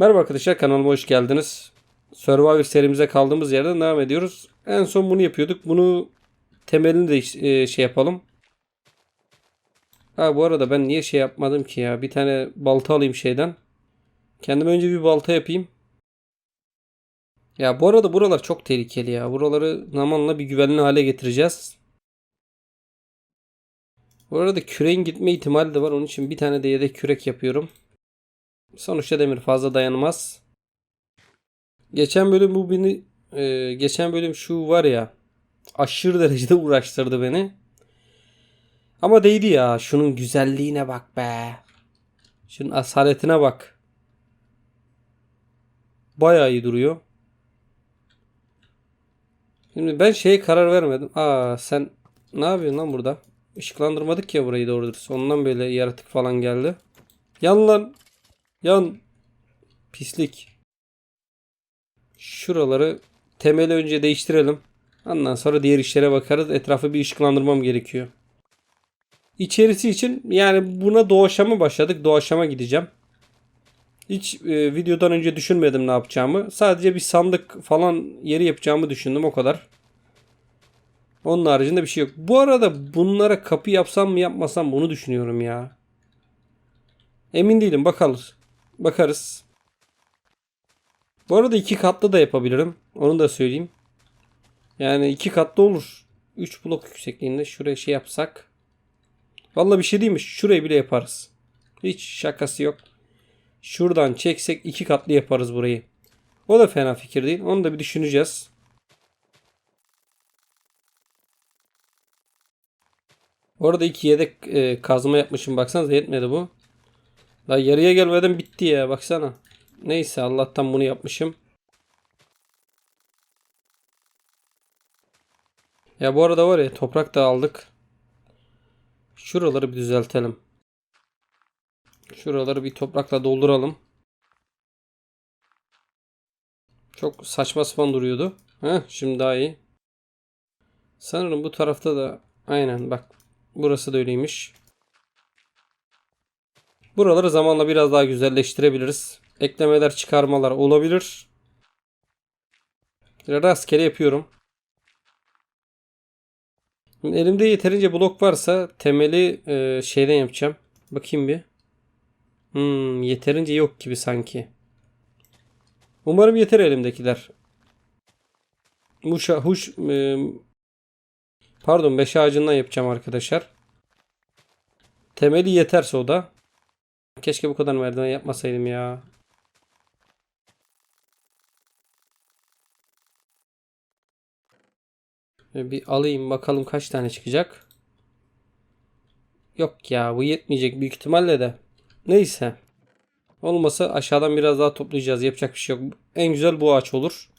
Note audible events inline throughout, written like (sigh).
Merhaba arkadaşlar kanalıma hoş geldiniz. Survivor serimize kaldığımız yerden devam ediyoruz. En son bunu yapıyorduk. Bunu temelini de e, şey yapalım. Ha bu arada ben niye şey yapmadım ki ya? Bir tane balta alayım şeyden. Kendime önce bir balta yapayım. Ya bu arada buralar çok tehlikeli ya. Buraları zamanla bir güvenli hale getireceğiz. Bu arada küreğin gitme ihtimali de var. Onun için bir tane de yedek kürek yapıyorum. Sonuçta demir fazla dayanmaz. Geçen bölüm bu beni e, geçen bölüm şu var ya aşırı derecede (laughs) uğraştırdı beni. Ama değdi ya. Şunun güzelliğine bak be. Şunun asaletine bak. Bayağı iyi duruyor. Şimdi ben şeye karar vermedim. Aa sen ne yapıyorsun lan burada? Işıklandırmadık ya burayı doğru dürüst. Ondan böyle yaratık falan geldi. Yan. Yan. Pislik. Şuraları temeli önce değiştirelim. Ondan sonra diğer işlere bakarız. Etrafı bir ışıklandırmam gerekiyor. İçerisi için yani buna doğaçlama başladık. Doğaçlama gideceğim. Hiç e, videodan önce düşünmedim ne yapacağımı. Sadece bir sandık falan yeri yapacağımı düşündüm o kadar. Onun haricinde bir şey yok. Bu arada bunlara kapı yapsam mı yapmasam bunu düşünüyorum ya. Emin değilim bakarız. Bakarız. Bu arada iki katlı da yapabilirim. Onu da söyleyeyim. Yani iki katlı olur. 3 blok yüksekliğinde şuraya şey yapsak. Vallahi bir şey değil mi? Şurayı bile yaparız. Hiç şakası yok. Şuradan çeksek iki katlı yaparız burayı. O da fena fikir değil. Onu da bir düşüneceğiz. Orada iki yedek e, kazma yapmışım. Baksanıza yetmedi bu. La yarıya gelmeden bitti ya. Baksana. Neyse Allah'tan bunu yapmışım. Ya bu arada var ya toprak da aldık. Şuraları bir düzeltelim. Şuraları bir toprakla dolduralım. Çok saçma sapan duruyordu. Heh, şimdi daha iyi. Sanırım bu tarafta da aynen bak burası da öyleymiş. Buraları zamanla biraz daha güzelleştirebiliriz. Eklemeler çıkarmalar olabilir. Rastgele yapıyorum. Elimde yeterince blok varsa temeli e, şeyden yapacağım. Bakayım bir. Hmm, yeterince yok gibi sanki. Umarım yeter elimdekiler. Huş, huş e, pardon beş ağacından yapacağım arkadaşlar. Temeli yeterse o da. Keşke bu kadar merdiven yapmasaydım ya. Bir alayım bakalım kaç tane çıkacak. Yok ya bu yetmeyecek büyük ihtimalle de. Neyse. Olmasa aşağıdan biraz daha toplayacağız. Yapacak bir şey yok. En güzel bu ağaç olur.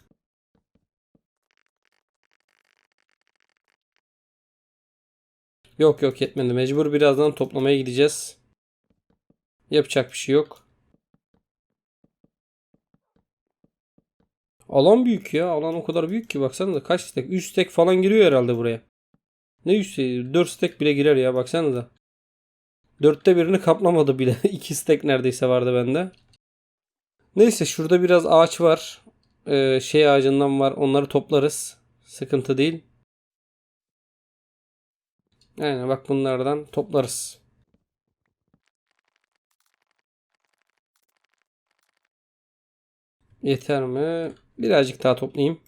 Yok yok yetmedi. Mecbur birazdan toplamaya gideceğiz. Yapacak bir şey yok. Alan büyük ya. Alan o kadar büyük ki baksanıza kaç stek? 3 stek falan giriyor herhalde buraya. Ne 3 stek? 4 stek bile girer ya baksanıza. Dörtte birini kaplamadı bile. (laughs) 2 stek neredeyse vardı bende. Neyse şurada biraz ağaç var. Ee, şey ağacından var. Onları toplarız. Sıkıntı değil. Aynen bak bunlardan toplarız. Yeter mi? Birazcık daha toplayayım.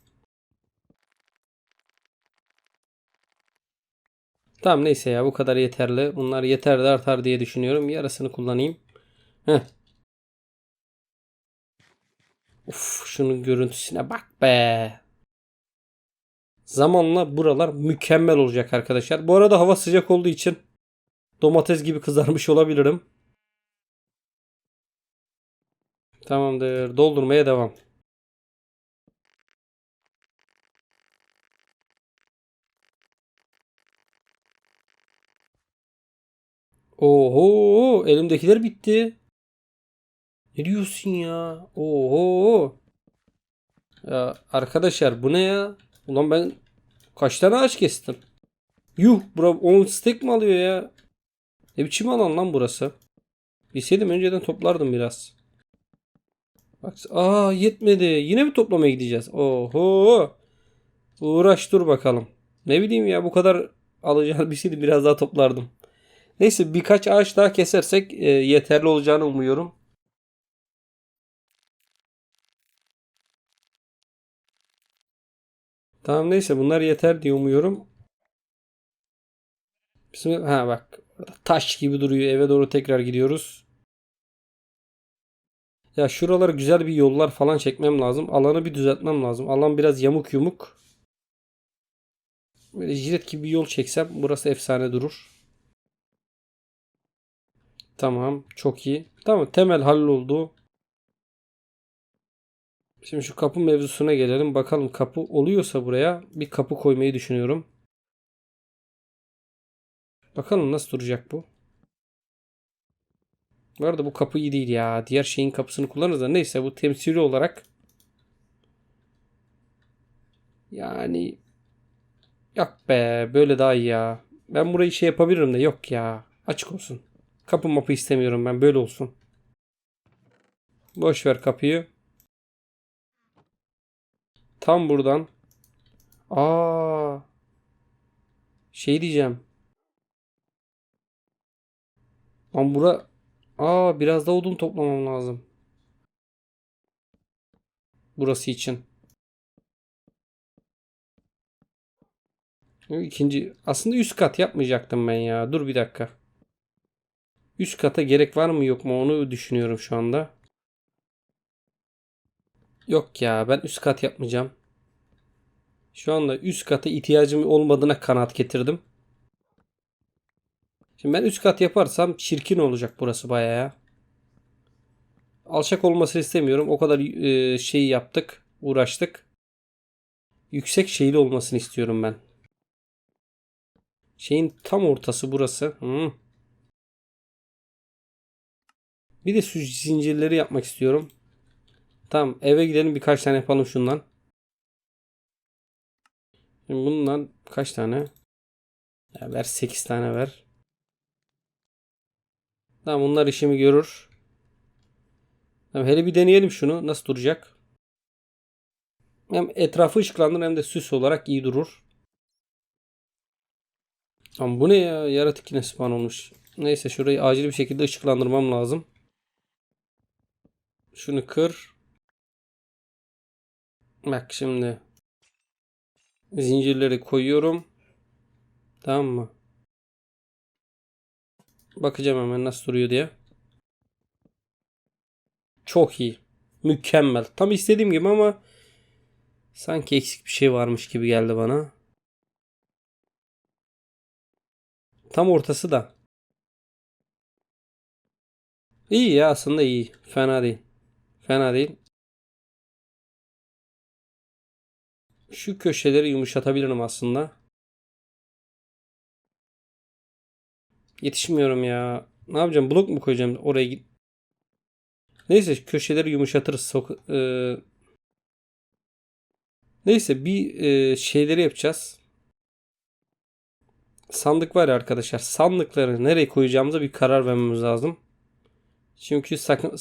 Tamam neyse ya bu kadar yeterli. Bunlar yeter de artar diye düşünüyorum. Yarısını kullanayım. Heh. Uf şunun görüntüsüne bak be. Zamanla buralar mükemmel olacak arkadaşlar. Bu arada hava sıcak olduğu için domates gibi kızarmış olabilirim. Tamamdır. Doldurmaya devam. Oho, elimdekiler bitti. Ne diyorsun ya? Oho. Ya arkadaşlar bu ne ya? Ulan ben kaç tane ağaç kestim? Yuh, bura 10 stek mi alıyor ya? Ne biçim alan lan burası? Bilseydim önceden toplardım biraz. Bak, aa yetmedi. Yine mi toplamaya gideceğiz? Oho. Uğraş dur bakalım. Ne bileyim ya bu kadar alacağım (laughs) bir şeydi biraz daha toplardım. Neyse birkaç ağaç daha kesersek e, yeterli olacağını umuyorum. Tamam neyse bunlar yeter diye umuyorum. Bizim, ha bak taş gibi duruyor. Eve doğru tekrar gidiyoruz. Ya şuralara güzel bir yollar falan çekmem lazım. Alanı bir düzeltmem lazım. Alan biraz yamuk yumuk. Böyle jilet gibi bir yol çeksem burası efsane durur. Tamam. Çok iyi. Tamam. Temel halloldu. Şimdi şu kapı mevzusuna gelelim. Bakalım kapı oluyorsa buraya bir kapı koymayı düşünüyorum. Bakalım nasıl duracak bu. Bu arada bu kapı iyi değil ya. Diğer şeyin kapısını kullanırız da neyse bu temsili olarak yani yok be böyle daha iyi ya. Ben burayı şey yapabilirim de yok ya. Açık olsun. Kapı mapı istemiyorum ben böyle olsun. Boş ver kapıyı. Tam buradan. Aa. Şey diyeceğim. Lan bura Aa biraz daha odun toplamam lazım. Burası için. İkinci aslında üst kat yapmayacaktım ben ya. Dur bir dakika. Üst kata gerek var mı yok mu onu düşünüyorum şu anda. Yok ya ben üst kat yapmayacağım. Şu anda üst kata ihtiyacım olmadığına kanaat getirdim. Şimdi ben üst kat yaparsam çirkin olacak burası bayağı ya. Alçak olmasını istemiyorum. O kadar e, şey yaptık. Uğraştık. Yüksek şeyli olmasını istiyorum ben. Şeyin tam ortası burası. Hmm. Bir de su zincirleri yapmak istiyorum. Tamam eve gidelim birkaç tane yapalım şundan. Şimdi bundan kaç tane? Ya ver 8 tane ver. Tamam bunlar işimi görür. Tamam, hele bir deneyelim şunu. Nasıl duracak? Hem etrafı ışıklandırır hem de süs olarak iyi durur. Ama bu ne ya? Yaratık yine spawn olmuş. Neyse şurayı acil bir şekilde ışıklandırmam lazım. Şunu kır. Bak şimdi. Zincirleri koyuyorum. Tamam mı? Bakacağım hemen nasıl duruyor diye. Çok iyi. Mükemmel. Tam istediğim gibi ama sanki eksik bir şey varmış gibi geldi bana. Tam ortası da. İyi ya aslında iyi. Fena değil. Fena değil. Şu köşeleri yumuşatabilirim aslında. Yetişmiyorum ya. Ne yapacağım? Blok mu koyacağım? Oraya git. Neyse köşeleri yumuşatırız. Sok ee... Neyse bir e, şeyleri yapacağız. Sandık var ya arkadaşlar. Sandıkları nereye koyacağımıza bir karar vermemiz lazım. Çünkü sakın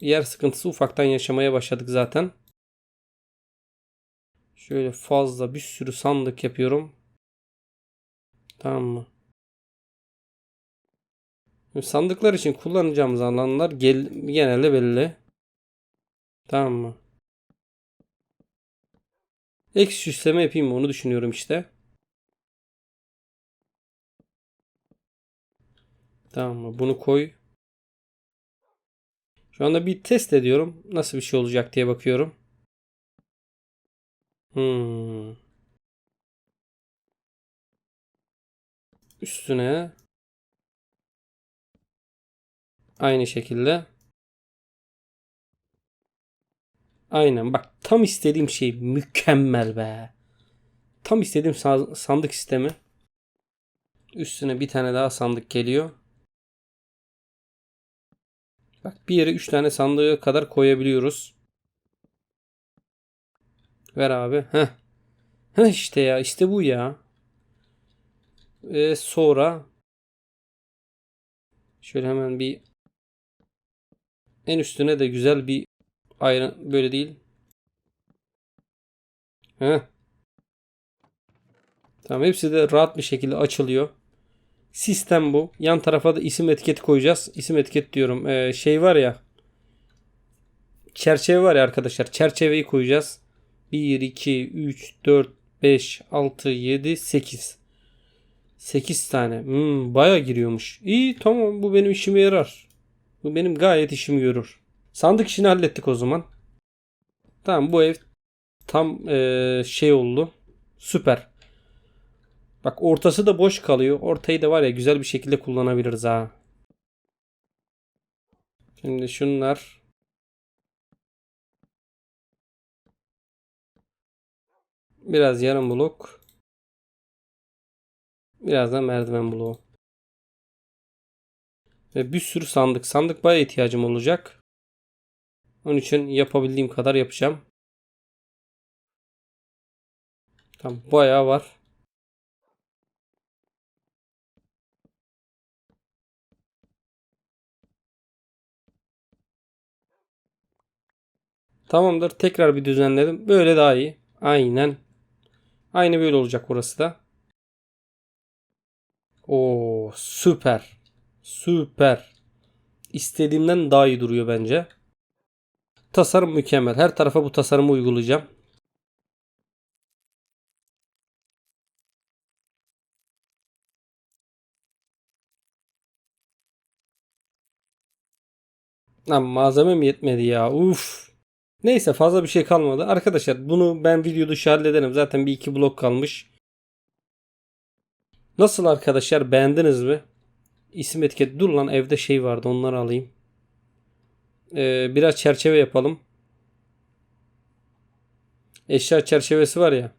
yer sıkıntısı ufaktan yaşamaya başladık zaten. Şöyle fazla bir sürü sandık yapıyorum. Tamam mı? Sandıklar için kullanacağımız alanlar gel genelde belli. Tamam mı? Ek süsleme yapayım mı? Onu düşünüyorum işte. Tamam mı? Bunu koy. Şu anda bir test ediyorum. Nasıl bir şey olacak diye bakıyorum. Hmm. Üstüne Aynı şekilde. Aynen bak tam istediğim şey mükemmel be. Tam istediğim sandık sistemi. Üstüne bir tane daha sandık geliyor. Bak bir yere 3 tane sandığı kadar koyabiliyoruz. Ver abi. Heh. Heh işte ya işte bu ya. Ve sonra şöyle hemen bir en üstüne de güzel bir Ayrı böyle değil. Heh. Tamam hepsi de rahat bir şekilde açılıyor. Sistem bu. Yan tarafa da isim etiketi koyacağız. İsim etiket diyorum. Ee, şey var ya. Çerçeve var ya arkadaşlar. Çerçeveyi koyacağız. 1, 2, 3, 4, 5, 6, 7, 8. 8 tane. Hmm, baya giriyormuş. İyi tamam bu benim işime yarar. Bu benim gayet işimi görür. Sandık işini hallettik o zaman. Tamam bu ev tam eee, şey oldu. Süper. Bak ortası da boş kalıyor. Ortayı da var ya güzel bir şekilde kullanabiliriz ha. Şimdi şunlar. Biraz yarım blok. Biraz da merdiven bloğu. Ve bir sürü sandık. Sandık bayağı ihtiyacım olacak. Onun için yapabildiğim kadar yapacağım. Tamam bayağı var. Tamamdır. Tekrar bir düzenledim. Böyle daha iyi. Aynen. Aynı böyle olacak burası da. Oo süper. Süper. İstediğimden daha iyi duruyor bence. Tasarım mükemmel. Her tarafa bu tasarımı uygulayacağım. Lan malzemem yetmedi ya. Uf. Neyse fazla bir şey kalmadı. Arkadaşlar bunu ben video dışı hallederim. Zaten bir iki blok kalmış. Nasıl arkadaşlar beğendiniz mi? İsim etiket. Dur lan evde şey vardı onları alayım. Ee, biraz çerçeve yapalım. Eşya çerçevesi var ya.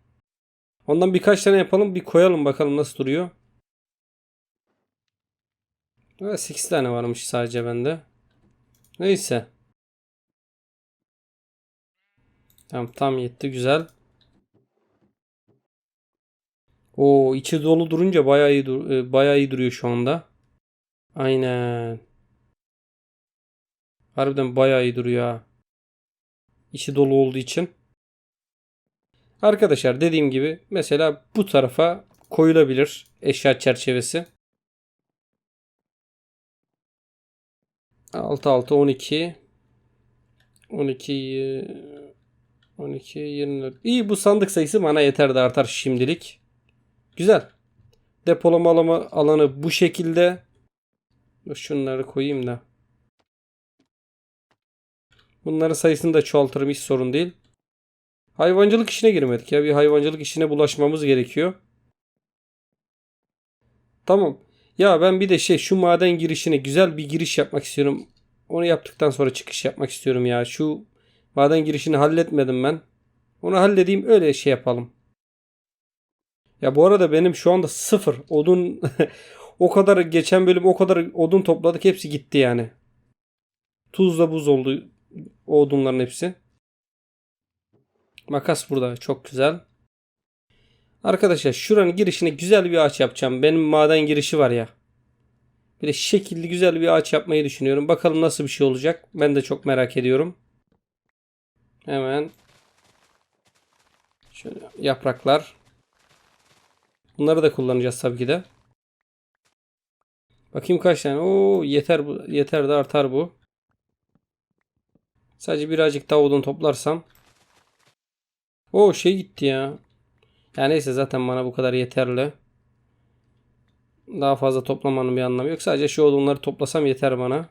Ondan birkaç tane yapalım. Bir koyalım bakalım nasıl duruyor. Evet, 8 tane varmış sadece bende. Neyse. Tamam tam yetti güzel. O içi dolu durunca bayağı iyi dur e, bayağı iyi duruyor şu anda. Aynen. Harbiden bayağı iyi duruyor ha. İçi dolu olduğu için. Arkadaşlar dediğim gibi mesela bu tarafa koyulabilir eşya çerçevesi. 6 6 12 12 12 24. İyi bu sandık sayısı bana yeter de artar şimdilik. Güzel. Depolama alanı bu şekilde. Şunları koyayım da. Bunların sayısını da çoğaltırım hiç sorun değil. Hayvancılık işine girmedik ya. Bir hayvancılık işine bulaşmamız gerekiyor. Tamam. Ya ben bir de şey şu maden girişine güzel bir giriş yapmak istiyorum. Onu yaptıktan sonra çıkış yapmak istiyorum ya. Şu maden girişini halletmedim ben. Onu halledeyim öyle şey yapalım. Ya bu arada benim şu anda sıfır odun (laughs) o kadar geçen bölüm o kadar odun topladık hepsi gitti yani. Tuzla buz oldu o odunların hepsi. Makas burada çok güzel. Arkadaşlar şuranın girişine güzel bir ağaç yapacağım. Benim maden girişi var ya. Böyle şekilli güzel bir ağaç yapmayı düşünüyorum. Bakalım nasıl bir şey olacak. Ben de çok merak ediyorum. Hemen şöyle yapraklar. Bunları da kullanacağız tabii ki de. Bakayım kaç tane. Oo yeter bu yeter de artar bu. Sadece birazcık daha odun toplarsam. O şey gitti ya. Ya neyse zaten bana bu kadar yeterli. Daha fazla toplamanın bir anlamı yok. Sadece şu odunları toplasam yeter bana.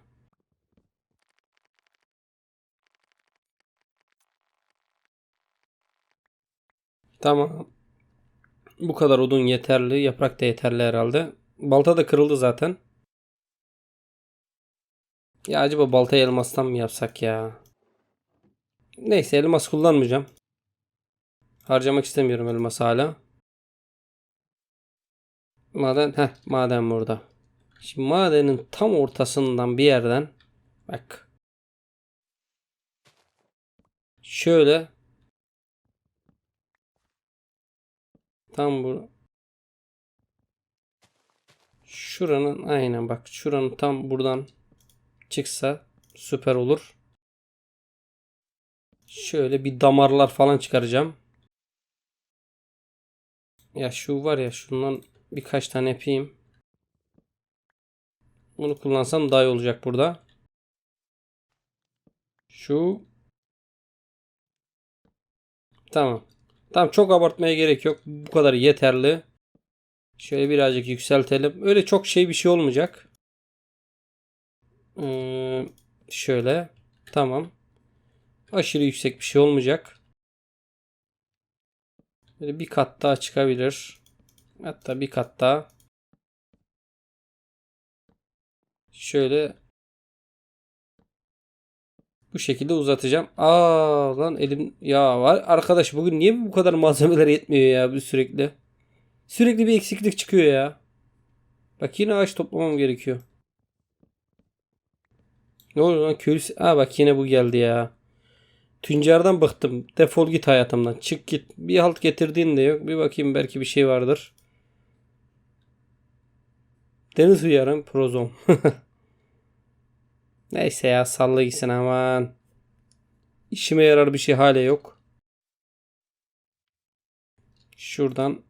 Tamam. Bu kadar odun yeterli. Yaprak da yeterli herhalde. Balta da kırıldı zaten. Ya acaba baltayı elmastan mı yapsak ya? Neyse elmas kullanmayacağım. Harcamak istemiyorum elmas hala. Maden, heh, maden burada. Şimdi madenin tam ortasından bir yerden bak. Şöyle tam bu şuranın aynen bak şuranın tam buradan çıksa süper olur. Şöyle bir damarlar falan çıkaracağım. Ya şu var ya şundan birkaç tane yapayım. Bunu kullansam daha iyi olacak burada. Şu Tamam. Tamam çok abartmaya gerek yok. Bu kadar yeterli. Şöyle birazcık yükseltelim. Öyle çok şey bir şey olmayacak. Ee, şöyle. Tamam. Aşırı yüksek bir şey olmayacak. Böyle bir kat daha çıkabilir. Hatta bir kat daha. Şöyle bu şekilde uzatacağım. Aa lan elim ya var. Arkadaş bugün niye bu kadar malzemeler yetmiyor ya sürekli? Sürekli bir eksiklik çıkıyor ya. Bak yine ağaç toplamam gerekiyor. Ne oluyor lan köylü? Aa bak yine bu geldi ya. Tüncerden bıktım. Defol git hayatımdan. Çık git. Bir halt getirdiğin de yok. Bir bakayım belki bir şey vardır. Deniz uyarım prozom. (laughs) Neyse ya salla gitsin aman. İşime yarar bir şey hala yok. Şuradan.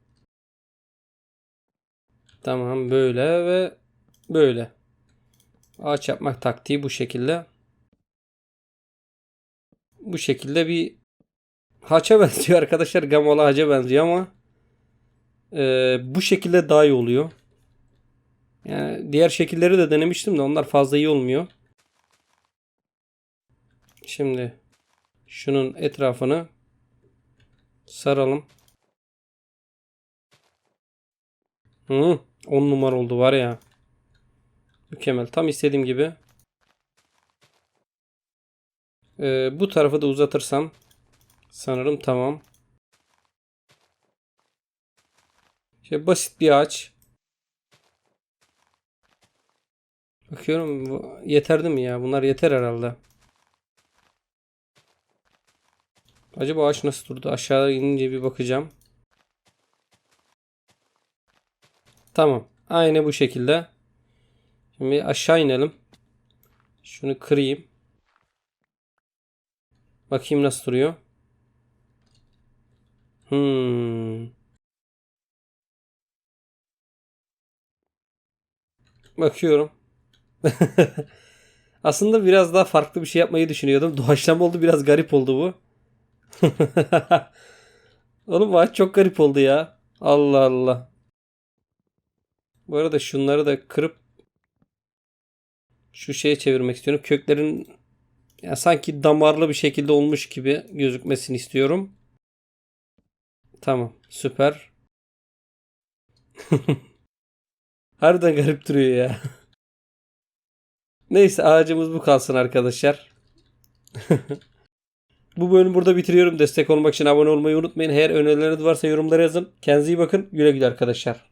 Tamam böyle ve böyle. Ağaç yapmak taktiği bu şekilde. Bu şekilde bir haça (laughs) benziyor arkadaşlar. Gamola haca benziyor ama e, bu şekilde daha iyi oluyor. Yani diğer şekilleri de denemiştim de onlar fazla iyi olmuyor. Şimdi şunun etrafını saralım. Hı, 10 numara oldu var ya. Mükemmel. Tam istediğim gibi. Ee, bu tarafı da uzatırsam sanırım tamam. Şey basit bir ağaç. Bakıyorum yeterdi mi ya? Bunlar yeter herhalde. Acaba ağaç nasıl durdu? Aşağı inince bir bakacağım. Tamam. Aynı bu şekilde. Şimdi aşağı inelim. Şunu kırayım. Bakayım nasıl duruyor. Hmm. Bakıyorum. (laughs) Aslında biraz daha farklı bir şey yapmayı düşünüyordum. Doğaçlama oldu. Biraz garip oldu bu. (laughs) Oğlum ağaç çok garip oldu ya. Allah Allah. Bu arada şunları da kırıp şu şeye çevirmek istiyorum. Köklerin ya sanki damarlı bir şekilde olmuş gibi gözükmesini istiyorum. Tamam, süper. (laughs) Harbiden garip duruyor ya. (laughs) Neyse ağacımız bu kalsın arkadaşlar. (laughs) Bu bölümü burada bitiriyorum. Destek olmak için abone olmayı unutmayın. Eğer önerileriniz varsa yorumlara yazın. Kendinize iyi bakın. Güle güle arkadaşlar.